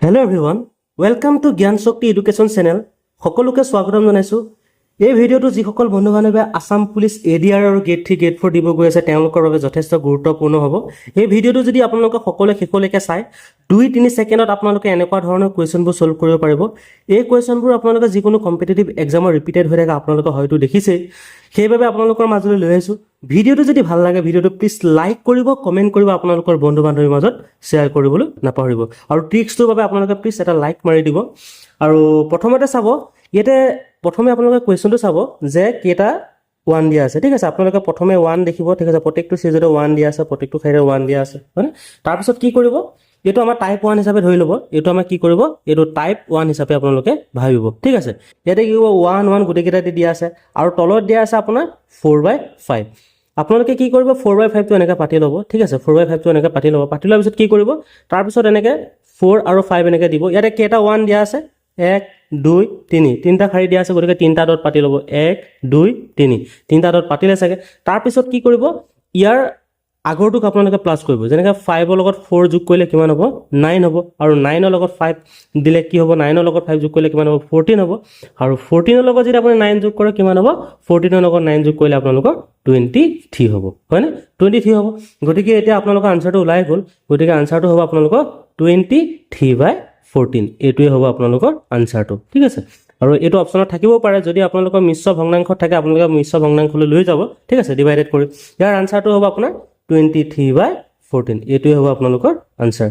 Hello' everyone welcome to জ্ঞান শক্তি education channel সকলোকে স্বাগতম জনাইছোঁ। এই ভিডিঅ'টো যিসকল বন্ধু বান্ধৱে আছাম পুলিচ এ ডি আৰ আৰু গেট থ্ৰী গেট ফ'ৰ দিব গৈ আছে, তেওঁলোকৰ বাবে যথেষ্ট গুৰুত্বপূৰ্ণ হ'ব। এই ভিডিঅ'টো যদি আপোনালোকে সকলোৱে শেষলৈকে চায় দুই, তিনি ছেকেণ্ডত আপোনালোকে এনেকুৱা ধৰণৰ কুৱেশ্যনবোৰ ছল্ভ কৰিব পাৰিব। এই কুৱেশ্যনবোৰ আপোনালোকে যিকোনো কম্পিটিটিভ এক্সামৰ ৰিপিটেড হৈ থাকে, আপোনালোকে হয়তো দেখিছেই। সেইবাবে আপোনালোকৰ মাজলৈ লৈ আহিছোঁ। ভিডিঅ'টো যদি ভালো লাগে, ভিডিঅ'টো প্লিজ লাইক কৰিব কমেণ্ট কৰিব আপোনালোকৰ বন্ধু বান্ধৱীৰ মাজত শ্বেয়াৰ কৰিবলৈ নাপাহৰিব। আৰু ট্ৰিক্সটোৰ বাবে আপোনালোকে প্লিজ এটা লাইক মাৰি দিব। আৰু প্ৰথমতে চাব, ইয়াতে প্ৰথমে আপোনালোকে কুৱেশ্যনটো চাব যে কেইটা ওৱান দিয়া আছে। ঠিক আছে আপোনালোকে প্ৰথমে ওৱান দেখিব। ঠিক আছে প্ৰত্যেকটো চিজতে ওৱান দিয়া আছে প্ৰত্যেকটো ঠাইতে ওৱান দিয়া আছে হয়নে? তাৰপিছত কি কৰিব? এইটো আমাৰ টাইপ ওৱান হিচাপে ধৰি ল'ব। এইটো আমাৰ কি কৰিব? এইটো টাইপ ওৱান হিচাপে আপোনালোকে ভাবিব। ঠিক আছে ইয়াতে কি কৰিব? ওৱান ওৱান গোটেইকেইটাতে দিয়া আছে। আৰু তলত দিয়া আছে আপোনাৰ ফ'ৰ বাই ফাইভ আপোনালোকে কি কৰিব? ফ'ৰ বাই ফাইভটো এনেকৈ পাতি ল'ব। ঠিক আছে ফ'ৰ বাই ফাইভটো এনেকৈ পাতি ল'ব। পাতি লোৱাৰ পিছত কি কৰিব? তাৰপিছত এনেকৈ ফ'ৰ আৰু ফাইভ এনেকৈ দিব। ইয়াতে কেইটা ওৱান দিয়া আছে? এক দুই, তিনি। তিনিটা শাৰী দিয়া আছে, গতিকে তিনিটা ডট পাতি ল'ব। এক, দুই, তিনি। তিনিটা ডট পাতিলে চাগে তাৰপিছত কি কৰিব? ইয়াৰ আগৰটোক আপোনালোকে প্লাছ কৰিব। যেনেকৈ ফাইভৰ লগত ফ'ৰ যোগ কৰিলে কিমান হ'ব? নাইন হ'ব। আৰু নাইনৰ লগত ফাইভ দিলে কি হ'ব? নাইনৰ লগত ফাইভ যোগ কৰিলে কিমান হ'ব? ফ'ৰটিন হ'ব। আৰু ফ'ৰটিনৰ লগত যদি আপুনি নাইন যোগ কৰে, কিমান হ'ব? ফ'ৰটিনৰ লগত নাইন যোগ কৰিলে আপোনালোকৰ টুৱেণ্টি থ্ৰী হ'ব। হয়নে? টুৱেণ্টি থ্ৰী হ'ব। গতিকে এতিয়া আপোনালোকৰ আনচাৰটো ওলাই গ'ল। গতিকে আনচাৰটো হ'ব আপোনালোকৰ টুৱেণ্টি থ্ৰী বাই ফ'ৰটিন এইটোৱে হ'ব আপোনালোকৰ আনচাৰটো ঠিক আছে? আৰু এইটো অপশ্যনত থাকিবও পাৰে, যদি আপোনালোকৰ মিশ্ৰ ভগ্নাংশ থাকে, আপোনালোকে মিশ্ৰ ভগ্নাংশলৈ লৈ যাব, ঠিক আছে? ডিভাইডেড কৰি, ইয়াৰ আনচাৰটো হ'ব আপোনাৰ টুৱেণ্টি থ্ৰী বাই ফ'ৰটিন এইটোৱে হ'ব আপোনালোকৰ আনচাৰ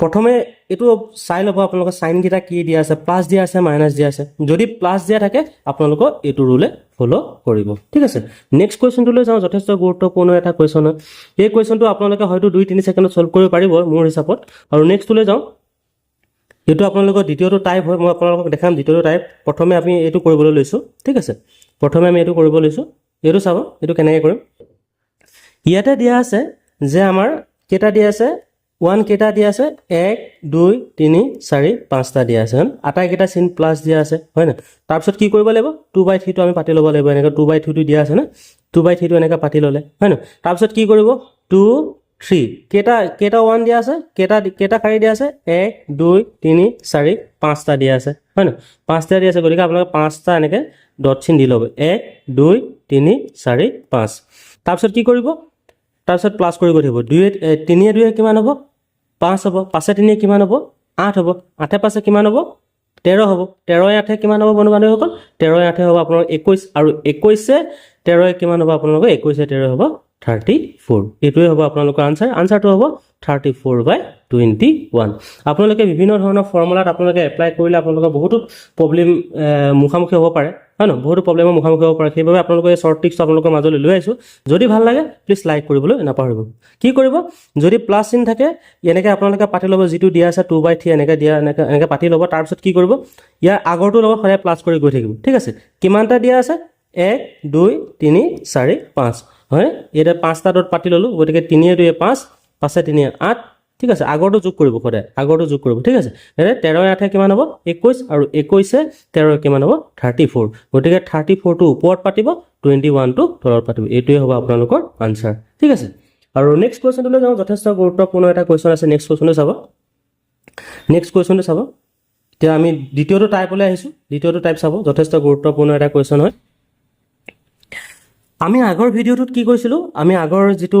প্ৰথমে এইটো চাই ল'ব, আপোনালোকৰ চাইনকেইটা কি দিয়া আছে প্লাছ দিয়া আছে মাইনাছ দিয়া আছে। যদি প্লাছ দিয়া থাকে, আপোনালোকৰ এইটো ৰুলে ফ'ল' কৰিব, ঠিক আছে? নেক্সট কুৱেশ্যনটোলৈ যাওঁ, যথেষ্ট গুৰুত্বপূৰ্ণ এটা কুৱেশ্যন হয় এই কুৱেশ্যনটো আপোনালোকে হয়তো দুই, তিনি ছেকেণ্ডত ছল্ভ কৰিব পাৰিব মোৰ হিচাপত। আৰু নেক্সটটোলৈ যাওঁ এইটো আপোনালোকৰ দ্বিতীয়টো টাইপ হয়, মই আপোনালোকক দেখাম দ্বিতীয়টো টাইপ প্ৰথমে আমি এইটো কৰিবলৈ লৈছোঁ, ঠিক আছে? প্ৰথমে আমি এইটো কৰিব লৈছোঁ। এইটো চাব, এইটো কেনেকৈ কৰিম। ইয়াতে দিয়া আছে যে আমাৰ কেইটা দিয়া আছে? ওৱান কেইটা দিয়া আছে? এক, দুই, তিনি, চাৰি, পাঁচটা দিয়া আছে। আটাইকেইটা চিন প্লাছ দিয়া আছে, হয় নাই? তাৰপিছত কি কৰিব লাগিব? টু বাই থ্ৰীটো আমি পাতি ল'ব লাগিব। এনেকৈ টু বাই থ্ৰীটো দিয়া আছে না? টু বাই থ্ৰীটো এনেকৈ পাতি ল'লে, হয় নাই? তাৰপিছত কি কৰিব? টু থ্ৰী কেইটা কেইটা ওৱান দিয়া আছে? কেইটা কেইটা শাৰী দিয়া আছে? এক, দুই, তিনি, চাৰি, পাঁচটা দিয়া আছে। হয় নাই পাঁচটা দিয়া আছে, গতিকে আপোনালোকে পাঁচটা এনেকৈ ডট চিন দি ল'ব। এক, দুই, তিনি, চাৰি, পাঁচ। তাৰপিছত কি কৰিব? তাৰপিছত প্লাছ কৰি গৈ থাকিব। দুয়ে তিনিয়ে দুয়ে কিমান হ'ব? পাঁচ হ'ব। পাঁচে তিনিয়ে কিমান হ'ব? আঠ হ'ব। আঠে পাঁচে কিমান হ'ব? তেৰ হ'ব। তেৰই আঠে কিমান হ'ব বন্ধু বান্ধৱীসকল তেৰই আঠে হ'ব আপোনালোকৰ একৈছ। আৰু একৈছে তেৰই কিমান হ'ব আপোনালোকৰ? একৈছে তেৰ হ'ব থাৰ্টি ফ'ৰ এইটোৱে হ'ব আপোনালোকৰ আনচাৰ আনচাৰটো হ'ব thirty four by twenty one আপোনালোকে বিভিন্ন ধৰণৰ ফৰ্মুলাত আপোনালোকে এপ্লাই কৰিলে আপোনালোকৰ বহুতো প্ৰব্লেম মুখামুখি হ'ব পাৰে। হয় নহয়? বহুতো প্ৰব্লেমৰ মুখামুখি হ'ব পাৰে। সেইবাবে আপোনালোকে এই শ্বৰ্ট ট্ৰিক্সটো আপোনালোকৰ মাজলৈ লৈ আহিছোঁ। যদি ভালো লাগে প্লিজ লাইক কৰিবলৈ নাপাহৰিব। কি কৰিব? যদি প্লাছ চিন থাকে, এনেকৈ আপোনালোকে পাতি ল'ব। যিটো দিয়া আছে টু বাই থ্ৰী এনেকৈ দিয়া, এনেকৈ এনেকৈ পাতি ল'ব। তাৰপিছত কি কৰিব? ইয়াৰ আগৰটোৰ লগত সদায় প্লাছ কৰি গৈ থাকিব। ঠিক আছে? কিমানটা দিয়া আছে? এক, দুই, তিনি, চাৰি, পাঁচ। হয় এতিয়া পাঁচটা ডট পাতি ল'লোঁ, গতিকে তিনিয়ে দুয়ে পাঁচ, পাঁচে তিনিয়ে আঠ, ঠিক আছে, আগৰটো যোগ কৰিব সদায় আগৰটো যোগ কৰিব, ঠিক আছে এতিয়া আঠে কিমান হ'ব একৈছ আৰু একৈছে তেৰই কিমান হ'ব থাৰ্টি ফ'ৰ গতিকে থাৰ্টি ফ'ৰটো ওপৰত পাতিব টুৱেণ্টি ওৱানটো তলত পাতিব, এইটোৱে হ'ব আপোনালোকৰ আনচাৰ ঠিক আছে, আৰু নেক্সট কুৱেশ্যনটোলৈ যাওঁ, যথেষ্ট গুৰুত্বপূৰ্ণ এটা কুৱেশ্যন আছে নেক্সট কুৱেশ্যনটো চাব নেক্সট কুৱেশ্যনটো চাব, এতিয়া আমি দ্বিতীয়টো টাইপলৈ আহিছোঁ, দ্বিতীয়টো টাইপ চাব, যথেষ্ট গুৰুত্বপূৰ্ণ এটা কুৱেশ্যন হয় আমি আগৰ ভিডিঅ'টোত কি কৰিছিলোঁ, আমি আগৰ যিটো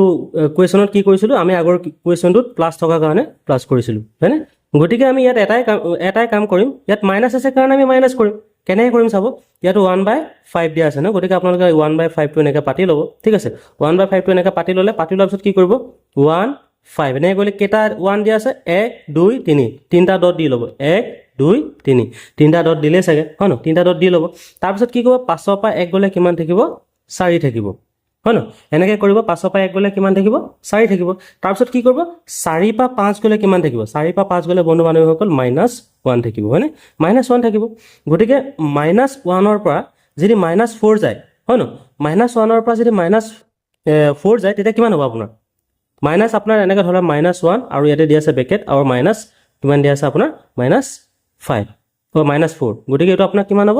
কুৱেশ্যনত কি কৰিছিলোঁ, আমি আগৰ কুৱেশ্যনটোত প্লাছ থকাৰ কাৰণে প্লাছ কৰিছিলোঁ, হয়নে? গতিকে আমি ইয়াত এটাই কাম এটাই কাম কৰিম, ইয়াত মাইনাছ আছে কাৰণে আমি মাইনাছ কৰিম। কেনেকৈ কৰিম চাব? ইয়াত ওৱান বাই ফাইভ দিয়া আছে ন? গতিকে আপোনালোকে ওৱান বাই ফাইভটো এনেকৈ পাতি ল'ব, ঠিক আছে? ওৱান বাই ফাইভটো এনেকৈ পাতি ল'লে, পাতি লোৱাৰ পিছত কি কৰিব? ওৱান ফাইভ এনেকৈ কৰিলে কেইটা ওৱান দিয়া আছে? এক, দুই, তিনি। তিনিটা ডট দি ল'ব। এক, দুই, তিনি। তিনিটা ডট দিলেই চাগে, হয় ন তিনিটা ডট দি ল'ব। তাৰপিছত কি কৰিব? পাঁচৰ পৰা এক গ'লে কিমান থাকিব? চাৰি থাকিব। হয় ন এনেকৈ কৰিব, পাঁচৰ পৰা এক গ'লে কিমান থাকিব? চাৰি থাকিব। তাৰপিছত কি কৰিব? চাৰি পৰা পাঁচ গ'লে কিমান থাকিব? চাৰি পৰা পাঁচ গ'লে বন্ধু বান্ধৱীসকল মাইনাছ ওৱান থাকিব হয়নে মাইনাছ ওৱান থাকিব। গতিকে মাইনাছ ওৱানৰ পৰা যদি মাইনাছ ফ'ৰ যায়, হয় ন মাইনাছ ওৱানৰ পৰা যদি মাইনাছ ফ'ৰ যায়, তেতিয়া কিমান হ'ব আপোনাৰ? মাইনাছ আপোনাৰ এনেকৈ ধৰা মাইনাছ ওৱান আৰু ইয়াতে দিয়া আছে বেকেট আৰু মাইনাছ কিমান দিয়া আছে আপোনাৰ? মাইনাছ ফাইভ মাইনাছ ফ'ৰ গতিকে এইটো আপোনাৰ কিমান হ'ব?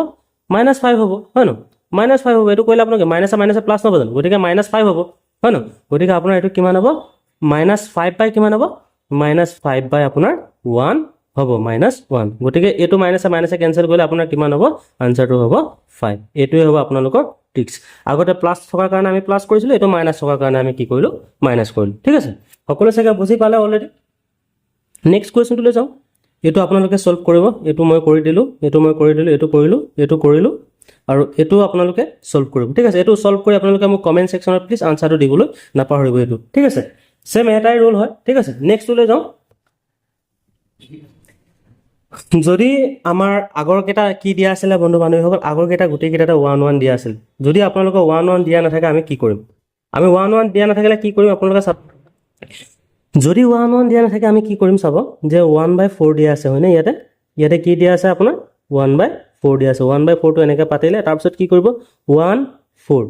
মাইনাছ ফাইভ হ'ব, হয় ন মাইনাছ ফাইভ হ'ব, এইটো কৰিলে আপোনাক মাইনাছে মাইনাছে প্লাছ নহ'ব জানো? গতিকে মাইনাছ ফাইভ হ'ব, হয় ন গতিকে আপোনাৰ এইটো কিমান হ'ব? মাইনাছ ফাইভ বাই কিমান হ'ব? মাইনাছ ফাইভ বাই আপোনাৰ ওৱান হ'ব মাইনাছ ওৱান গতিকে এইটো মাইনাছে মাইনাছে কেঞ্চেল কৰিলে আপোনাৰ কিমান হ'ব? আনচাৰটো হ'ব ফাইভ এইটোৱে হ'ব আপোনালোকৰ ট্ৰিক্স আগতে প্লাছ থকাৰ কাৰণে আমি প্লাছ কৰিছিলোঁ, এইটো মাইনাছ থকাৰ কাৰণে আমি কি কৰিলোঁ? মাইনাছ কৰিলোঁ। ঠিক আছে? সকলোৱে চাগে বুজি পালে অলৰেডি নেক্সট কুৱেশ্যনটোলৈ যাওঁ। এইটো আপোনালোকে ছল্ভ কৰিব। এইটো মই কৰি দিলোঁ, এইটো মই কৰি দিলোঁ, এইটো কৰিলোঁ এইটো কৰিলোঁ। আৰু এইটো আপোনালোকে ছল্ভ কৰিব। ঠিক আছে এইটো ছল্ভ কৰি আপোনালোকে মোক কমেণ্ট ছেকশ্যনত প্লিজ আনচাৰটো দিবলৈ নাপাহৰিব এইটো। ঠিক আছে ছেম এটাই ৰোল হয়। ঠিক আছে নেক্সটলৈ যাওঁ। যদি আমাৰ আগৰ কেইটা কি দিয়া আছিলে বন্ধু বান্ধৱীসকল? আগৰ কেইটা গোটেইকেইটাতে ওৱান ওৱান দিয়া আছিল। যদি আপোনালোকৰ ওৱান ওৱান দিয়া নাথাকে আমি কি কৰিম? আমি ওৱান ওৱান দিয়া নাথাকিলে কি কৰিম আপোনালোকে চাব? যদি ওৱান ওৱান দিয়া নাথাকে আমি কি কৰিম চাব? যে ওৱান বাই ফ'ৰ দিয়া আছে হয়নে ইয়াতে? ইয়াতে কি দিয়া আছে আপোনাৰ? ওৱান বাই ফ'ৰ দিয়া আছে। ওৱান বাই ফ'ৰটো এনেকৈ পাতিলে তাৰপিছত কি কৰিব? ওৱান ফ'ৰ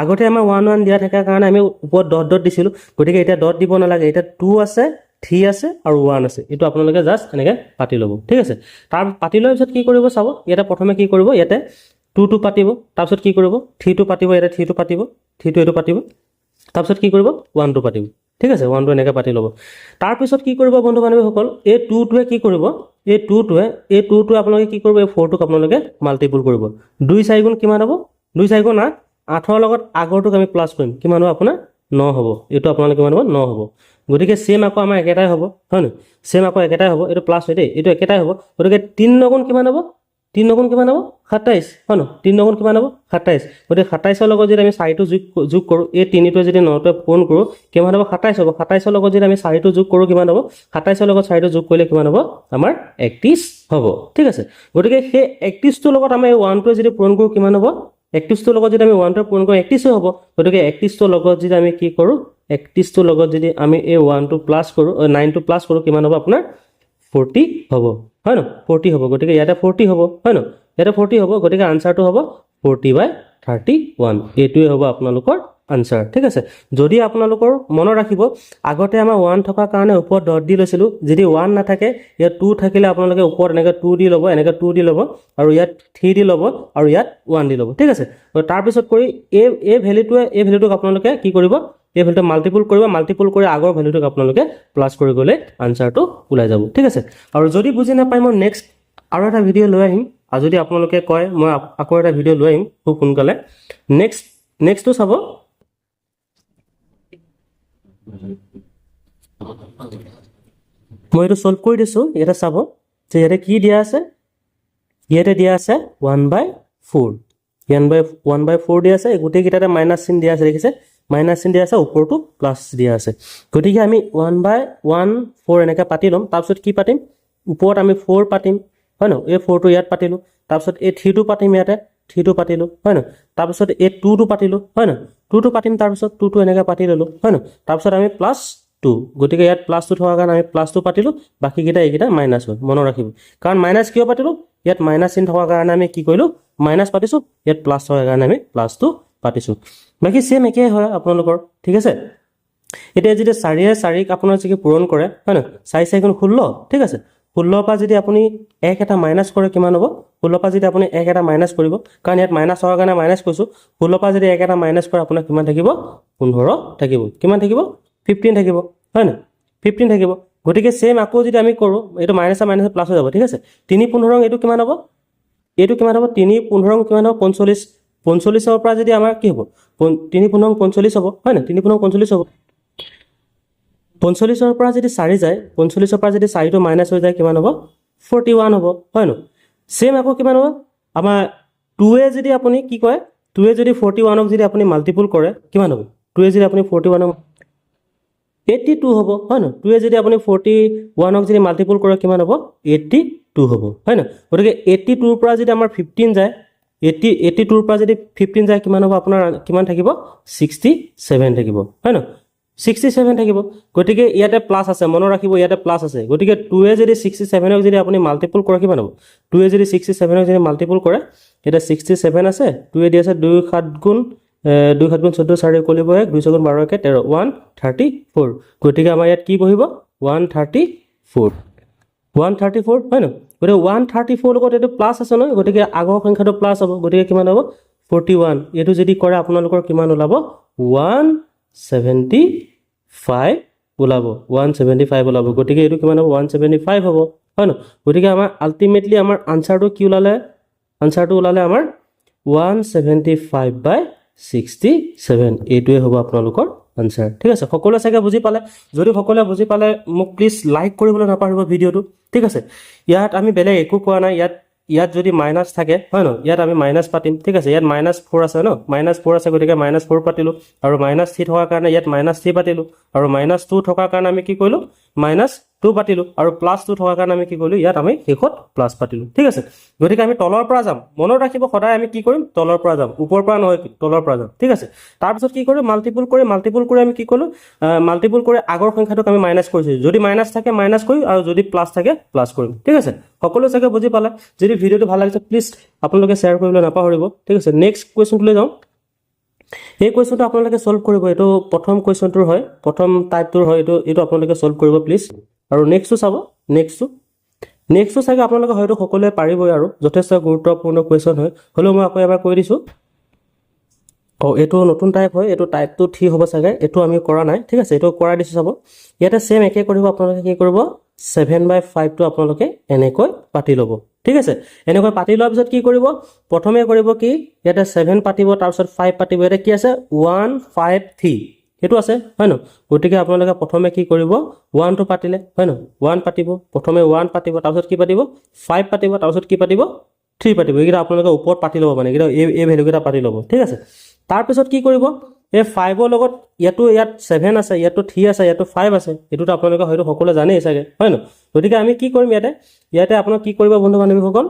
আগতে আমাৰ ওৱান ওৱান দিয়া থকাৰ কাৰণে আমি ওপৰত ডট ডট দিছিলোঁ। গতিকে এতিয়া ডট দিব নালাগে। এতিয়া টু আছে থ্ৰী আছে আৰু ওৱান আছে। এইটো আপোনালোকে জাষ্ট এনেকৈ পাতি ল'ব। ঠিক আছে? তাৰ পাতি লোৱাৰ পিছত কি কৰিব চাব? ইয়াতে প্ৰথমে কি কৰিব? ইয়াতে টুটো পাতিব। তাৰপিছত কি কৰিব? থ্ৰীটো পাতিব। ইয়াতে থ্ৰীটো পাতিব। থ্ৰীটো এইটো পাতিব। তাৰপিছত কি কৰিব? ওৱানটো পাতিব। ঠিক আছে? ওৱানটো এনেকৈ পাতি ল'ব। তাৰপিছত কি কৰিব বন্ধু বান্ধৱীসকল এই টুটোৱে কি কৰিব? এই টুটোৱে এই টুটোৱে আপোনালোকে কি কৰিব, এই ফ'ৰটোক আপোনালোকে মাল্টিপুল কৰিব। দুই চাৰিগুণ কিমান হ'ব? দুই চাৰিগুণ আঠ। আঠৰ লগত আগৰটোক আমি প্লাছ কৰিম। কিমান হ'ব আপোনাৰ? ন হ'ব। এইটো আপোনালোকে কিমান হ'ব? ন হ'ব। গতিকে ছেম আকৌ আমাৰ একেটাই হ'ব। হয় নহয়? ছেম আকৌ একেটাই হ'ব। এইটো প্লাছ হয় দেই। এইটো একেটাই হ'ব। গতিকে তিনি নগুণ কিমান হ'ব? তিনি নগুণ কিমান হ'ব? সাতাইছ। হয় ন তিনি নগুণ কিমান হ'ব? সাতাইছ। গতিকে সাতাইছৰ লগত যদি আমি চাৰিটো যোগ যোগ কৰোঁ, এই তিনিটোৱে যদি নটোৱে পূৰণ কৰোঁ, কিমান হ'ব? সাতাইছ হ'ব। সাতাইছৰ লগত যদি আমি চাৰিটো যোগ কৰোঁ, কিমান হ'ব? সাতাইছৰ লগত চাৰিটো যোগ কৰিলে কিমান হ'ব? আমাৰ একত্ৰিছ হ'ব। ঠিক আছে? গতিকে সেই একত্ৰিছটোৰ লগত আমি ওৱানটোৱে যদি পূৰণ কৰোঁ, কিমান হ'ব? একত্ৰিছটোৰ লগত যদি আমি ওৱানটোৱে পূৰণ কৰোঁ, একত্ৰিছে হ'ব। গতিকে একত্ৰিছটোৰ লগত যদি আমি কি কৰোঁ? একত্ৰিছটোৰ লগত যদি আমি এই ওৱানটো প্লাছ কৰোঁ নাইনটো প্লাছ কৰোঁ, কিমান হ'ব আপোনাৰ? ফৰ্টি হ'ব, হয় ন? ফৰ্টি হ'ব, গতিকে ইয়াতে ফৰ্টি হ'ব, হয় ন? ইয়াতে ফৰ্টি হ'ব, গতিকে আনচাৰটো হ'ব ফৰ্টি বাই থাৰ্টি ওৱান এইটোৱে হ'ব আপোনালোকৰ আনচাৰ ঠিক আছে? যদি আপোনালোকৰ মনত ৰাখিব, আগতে আমাৰ ওৱান থকাৰ কাৰণে ওপৰত ডট দি লৈছিলোঁ, যদি ওৱান নাথাকে, ইয়াত টু থাকিলে আপোনালোকে ওপৰত এনেকৈ টু দি ল'ব, এনেকৈ টু দি ল'ব, আৰু ইয়াত থ্ৰী দি ল'ব, আৰু ইয়াত ওৱান দি ল'ব, ঠিক আছে? তাৰপিছত কৰি এই এই ভেলুটোৱে এই ভেলুটোক আপোনালোকে কি কৰিব? এই ভেলুটো মাল্টিপুল কৰিব মাল্টিপুল কৰি আগৰ ভেলুটোক আপোনালোকে প্লাছ কৰি গ'লে আনচাৰটো ওলাই যাব, ঠিক আছে? আৰু যদি বুজি নাপায়, মই নেক্সট আৰু এটা ভিডিঅ' লৈ আহিম। আৰু যদি আপোনালোকে কয়, মই আক- এটা ভিডিঅ' লৈ আহিম খুব সোনকালে। নেক্সট নেক্সটটো চাব। মই এইটো ছল্ভ কৰি দিছোঁ, ইয়াতে চাব যে ইয়াতে কি দিয়া আছে। ইয়াতে দিয়া আছে one by four one by one by four দিয়া আছে গোটেইকেইটাতে মাইনাছ চিন দিয়া আছে, দেখিছে? মাইনাছ চিন দিয়া আছে ওপৰতো প্লাছ দিয়া আছে। গতিকে আমি ওৱান বাই ওৱান ফ'ৰ এনেকৈ পাতি ল'ম। তাৰপিছত কি পাতিম? ওপৰত আমি ফ'ৰ পাতিম হয় ন এই ফ'ৰটো ইয়াত পাতিলোঁ। তাৰপিছত এই থ্ৰীটো পাতিম ইয়াতে থ্ৰীটো পাতিলোঁ হয় ন তাৰপিছত এই টুটো পাতিলোঁ হয় ন টুটো পাতিম তাৰপিছত টুটো এনেকৈ পাতি ল'লোঁ হয় ন তাৰপিছত আমি প্লাছ টু গতিকে ইয়াত প্লাছটো থকাৰ কাৰণে আমি প্লাছটো পাতিলোঁ বাকীকেইটা এইকেইটা মাইনাছ হয় মনত ৰাখিব। কাৰণ মাইনাছ কিয় পাতিলোঁ? ইয়াত মাইনাছ চিন থকাৰ কাৰণে আমি কি কৰিলোঁ? মাইনাছ পাতিছোঁ ইয়াত প্লাছ থকাৰ কাৰণে আমি প্লাছটো পাতিছোঁ। বাকী ছেম একেই হয় আপোনালোকৰ ঠিক আছে? এতিয়া যদি চাৰিয়ে চাৰিক আপোনাৰ যদি পূৰণ কৰে হয় নহয়? চাৰি চাৰিগুণ ষোল্ল ঠিক আছে? ষোল্লৰ পৰা যদি আপুনি এক এটা মাইনাছ কৰে কিমান হ'ব? ষোল্লৰ পৰা যদি আপুনি এক এটা মাইনাছ কৰিব কাৰণ ইয়াত মাইনাছ হোৱাৰ কাৰণে মাইনাছ কৈছোঁ ষোল্লৰ পৰা যদি এক এটা মাইনাছ কৰে আপোনাৰ কিমান থাকিব? পোন্ধৰ থাকিব। কিমান থাকিব? ফিফটিন থাকিব হয় নহয়? ফিফটিন থাকিব। গতিকে ছেম আকৌ যদি আমি কৰোঁ এইটো মাইনাছে মাইনাছে প্লাছ হৈ যাব ঠিক আছে? তিনি পোন্ধৰ এইটো কিমান হ'ব? এইটো কিমান হ'ব? তিনি পোন্ধৰ কিমান হ'ব? পঞ্চল্লিছ পঞ্চল্লিছৰ পৰা যদি আমাৰ কি হ'ব? তিনি পোন্ধৰ পঞ্চল্লিছ হ'ব, হয় নাই? তিনি পোন্ধৰ পঞ্চল্লিছ হ'ব। পঞ্চল্লিছৰ পৰা যদি চাৰি যায় পঞ্চল্লিছৰ পৰা যদি চাৰিটো মাইনাছ হৈ যায়, কিমান হ'ব? ফৰ্টি ওৱান হ'ব, হয় ন ছেম আকৌ কিমান হ'ব? আমাৰ টুৱে যদি আপুনি কি কয় টুৱে যদি ফৰ্টি ওৱানক যদি আপুনি মাল্টিপুল কৰে, কিমান হ'ব? টুৱে যদি আপুনি ফৰ্টি ওৱানক এইট্টি টু হ'ব, হয় ন টুৱে যদি আপুনি ফৰ্টি ওৱানক যদি মাল্টিপুল কৰে, কিমান হ'ব? এইট্টি টু হ'ব, হয় ন গতিকে এইট্টি টুৰ পৰা যদি আমাৰ ফিফটিন যায় এইট্টি এইট্টি টুৰ পৰা যদি ফিফটিন যায় কিমান হ'ব আপোনাৰ কিমান থাকিব? ছিক্সটি ছেভেন থাকিব হয় ন ছিক্সটি ছেভেন থাকিব। গতিকে ইয়াতে প্লাছ আছে মনত ৰাখিব ইয়াতে প্লাছ আছে। গতিকে টুৱে যদি ছিক্সটি ছেভেনক যদি আপুনি মাল্টিপুল কৰে কিমান হ'ব? টুৱে যদি ছিক্সটি ছেভেনক যদি মাল্টিপুল কৰে এতিয়া ছিক্সটি ছেভেন আছে টুৱে দি আছে দুই সাত গুণ দুই সাত গুণ চৈধ্য চাৰি কলিব এক দুই ছগুণ বাৰ একে তেৰ ওৱান থাৰ্টি ফ'ৰ গতিকে আমাৰ ইয়াত কি বহিব? One thirty four one thirty four হয় ন গতিকে ওৱান থাৰ্টি ফ'ৰ লগত এইটো প্লাছ আছে নহয় গতিকে আগৰ সংখ্যাটো প্লাছ হ'ব গতিকে কিমান হ'ব? ফৰ্টি ওৱান এইটো যদি কৰে আপোনালোকৰ কিমান ওলাব? ওৱান ছেভেণ্টি ফাইভ ওলাব। ওৱান ছেভেণ্টি ফাইভ ওলাব। গতিকে এইটো কিমান হ'ব? ওৱান ছেভেণ্টি ফাইভ হ'ব। হয় ন? গতিকে আমাৰ আল্টিমেটলি আমাৰ আনচাৰটো কি ওলালে? আনচাৰটো ওলালে আমাৰ one seventy five by sixty seven এইটোৱে হ'ব আপোনালোকৰ আনচাৰ ঠিক আছে সকলোৱে চাগে বুজি পালে। যদি সকলোৱে বুজি পালে মোক প্লিজ লাইক কৰিবলৈ নাপাহৰিব ভিডিঅ'টো। ঠিক আছে ইয়াত আমি বেলেগ একো কোৱা নাই। ইয়াত ইয়াত যদি মাইনাছ থাকে হয় ন ইয়াত আমি মাইনাছ পাতিম। ঠিক আছে ইয়াত মাইনাছ ফ'ৰ আছে ন? মাইনাছ ফ'ৰ আছে গতিকে মাইনাছ ফ'ৰ পাতিলোঁ। আৰু মাইনাছ থ্ৰী থকাৰ কাৰণে ইয়াত মাইনাছ থ্ৰী পাতিলোঁ। আৰু মাইনাছ টু থকাৰ কাৰণে আমি কি কৰিলোঁ? মাইনাছ টু পাতিলোঁ আৰু প্লাছ টু থকাৰ কাৰণে আমি কি কৰিলোঁ, ইয়াত আমি শেষত প্লাছ পাতিলোঁ। ঠিক আছে? গতিকে আমি তলৰ পৰা যাম। মনত ৰাখিব সদায় আমি কি কৰিম? তলৰ পৰা যাম। ওপৰৰ পৰা নহয়, তলৰ পৰা যাম। ঠিক আছে? তাৰপিছত কি কৰিম? মাল্টিপুল কৰি মাল্টিপুল কৰি আমি কি কৰিলোঁ? মাল্টিপুল কৰি আগৰ সংখ্যাটোক আমি মাইনাছ কৰিছোঁ। যদি মাইনাছ থাকে মাইনাছ কৰিম আৰু যদি প্লাছ থাকে প্লাছ কৰিম। ঠিক আছে? সকলো চাগে বুজি পালে? যদি ভিডিঅ'টো ভালো লাগিছে প্লিজ আপোনালোকে শ্বেয়াৰ কৰিবলৈ নাপাহৰিব। ঠিক আছে? নেক্সট কুৱেশ্যনটোলৈ যাওঁ। এই কুৱেশ্যনটো আপোনালোকে ছল্ভ কৰিব। এইটো প্ৰথম কুৱেশ্যনটোৰ হয়। প্ৰথম টাইপটোৰ হয়। এইটো এইটো আপোনালোকে ছল্ভ কৰিব প্লিজ আৰু নেক্সটটো চাব নেক্সটটো নেক্সটটো চাগে আপোনালোকে হয়তো সকলোৱে পাৰিবই আৰু, যথেষ্ট গুৰুত্বপূৰ্ণ কুৱেশ্যন হয়। হ'লেও মই আকৌ এবাৰ কৈ দিছোঁ। অঁ, এইটো নতুন টাইপ হয়, এইটো টাইপটো ঠিক হ'ব চাগে, এইটো আমি কৰা নাই। ঠিক আছে এইটো কৰাই দিছোঁ চাব। ইয়াতে ছেম একে কৰিব, আপোনালোকে কি কৰিব? ছেভেন বাই ফাইভটো আপোনালোকে এনেকৈ পাতি ল'ব। ঠিক আছে, এনেকৈ পাতি লোৱাৰ পিছত কি কৰিব? প্ৰথমে কৰিব কি? ইয়াতে ছেভেন পাতিব, তাৰপিছত ফাইভ পাতিব। ইয়াতে কি আছে? ওৱান ফাইভ থ্ৰী সেইটো আছে হয় ন গতিকে আপোনালোকে প্ৰথমে কি কৰিব ওৱানটো পাতিলে হয় ন ওৱান পাতিব প্ৰথমে ওৱান পাতিব তাৰপিছত কি পাতিব? ফাইভ পাতিব তাৰপিছত কি পাতিব? থ্ৰী পাতিব। এইকেইটা আপোনালোকে ওপৰত পাতি ল'ব মানে এইকেইটা এই এই ভেলুকেইটা পাতি ল'ব ঠিক আছে? তাৰপিছত কি কৰিব? এই ফাইভৰ লগত ইয়াতো ইয়াত ছেভেন আছে ইয়াতো থ্ৰী আছে ইয়াতো ফাইভ আছে এইটোতো আপোনালোকে হয়তো সকলোৱে জানেই চাগে হয় ন গতিকে আমি কি কৰিম ইয়াতে? ইয়াতে আপোনাক কি কৰিব বন্ধু বান্ধৱীসকল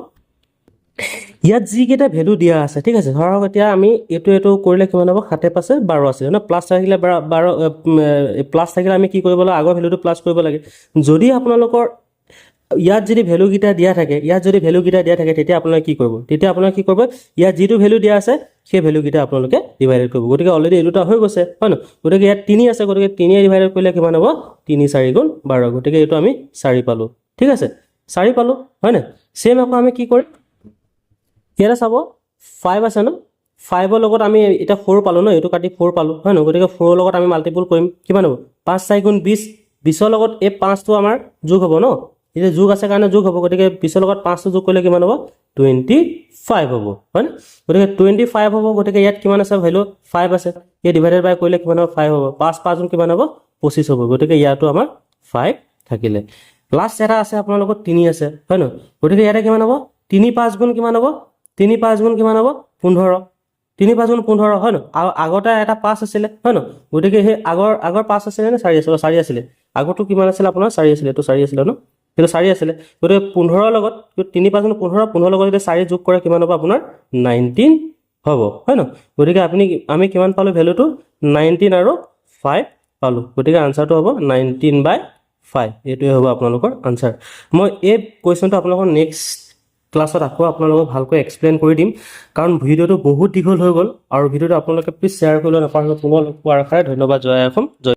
ইয়াত যিকেইটা ভেলু দিয়া আছে, ঠিক আছে? ধৰক এতিয়া আমি এইটো এইটো কৰিলে কিমান হ'ব? সাতে পাঁচে বাৰ আছিলে, ন? প্লাছ থাকিলে বাৰ প্লাছ থাকিলে আমি কি কৰিব লাগে? আগৰ ভেলুটো প্লাছ কৰিব লাগে। যদি আপোনালোকৰ ইয়াত যদি ভেলুকেইটা দিয়া থাকে, ইয়াত যদি ভেলুকেইটা দিয়া থাকে, তেতিয়া আপোনালোকে কি কৰিব? তেতিয়া আপোনালোকে কি কৰিব? ইয়াত যিটো ভেলু দিয়া আছে, সেই ভেলুকেইটা আপোনালোকে ডিভাইডেড কৰিব। গতিকে অলৰেডি এই হৈ গৈছে, হয় ন গতিকে ইয়াত তিনি আছে, গতিকে তিনিয়ে ডিভাইডেড কৰিলে কিমান হ'ব? তিনি, চাৰি গুণ বাৰ। গতিকে এইটো আমি চাৰি পালোঁ। ঠিক আছে? চাৰি পালোঁ, হয় নাই ছেম আকৌ আমি কি কৰিম? ইয়াতে চাব ফাইভ আছে ন? ফাইভৰ লগত আমি এতিয়া ফ'ৰ পালোঁ ন, এইটো কাটি ফ'ৰ পালোঁ, হয় ন গতিকে ফ'ৰৰ লগত আমি মাল্টিপুল কৰিম, কিমান হ'ব? পাঁচ চাৰি গুণ বিছ বিছৰ লগত এই পাঁচটো আমাৰ যোগ হ'ব ন? এতিয়া যোগ আছে কাৰণে যোগ হ'ব, গতিকে বিছৰ লগত পাঁচটো যোগ কৰিলে কিমান হ'ব? টুৱেণ্টি ফাইভ হ'ব, হয় নে? গতিকে টুৱেণ্টি ফাইভ হ'ব, গতিকে ইয়াত কিমান আছে ভেলু? ফাইভ আছে। এই ডিভাইডেড বাই কৰিলে কিমান হ'ব? ফাইভ হ'ব। পাঁচ পাঁচ গুণ কিমান হ'ব? পঁচিছ হ'ব। গতিকে ইয়াতো আমাৰ ফাইভ থাকিলে। লাষ্ট এটা আছে, আপোনালোকৰ তিনি আছে, হয় ন গতিকে ইয়াতে কিমান হ'ব? তিনি, পাঁচ গুণ কিমান হ'ব? তিনি পাঁচ গুণ কিমান হ'ব? পোন্ধৰ। তিনি পাঁচ গুণ পোন্ধৰ, হয় ন? আগতে এটা পাঁচ আছিলে, হয় ন? গতিকে সেই আগৰ আগৰ পাঁচ আছিলে নে চাৰি আছিলে? চাৰি আছিলে। আগৰটো কিমান আছিলে আপোনাৰ? চাৰি আছিলে, এইটো চাৰি আছিলে ন? সেইটো চাৰি আছিলে। গতিকে পোন্ধৰৰ লগত তিনি পাঁচ গুণ পোন্ধৰ, পোন্ধৰৰ লগত যদি চাৰি যোগ কৰে, কিমান হ'ব আপোনাৰ? নাইনটিন হ'ব, হয় ন? গতিকে আপুনি আমি কিমান পালোঁ ভেলুটো? নাইনটিন আৰু ফাইভ পালোঁ। গতিকে আনচাৰটো হ'ব নাইনটিন বাই ফাইভ। এইটোৱে হ'ব আপোনালোকৰ আনচাৰ। মই এই কুৱেশ্যনটো আপোনালোকৰ নেক্সট ক্লাছত আকৌ আপোনালোকক ভালকৈ এক্সপ্লেইন কৰি দিম। কাৰণ ভিডিঅ'টো বহুত দীঘল হৈ গ'ল আৰু ভিডিঅ'টো আপোনালোকে প্লিজ শ্বেয়াৰ কৰিবলৈ নাপাহৰিব। পুনৰ পোৱাৰ আশাৰে ধন্যবাদ জয় অসম জয়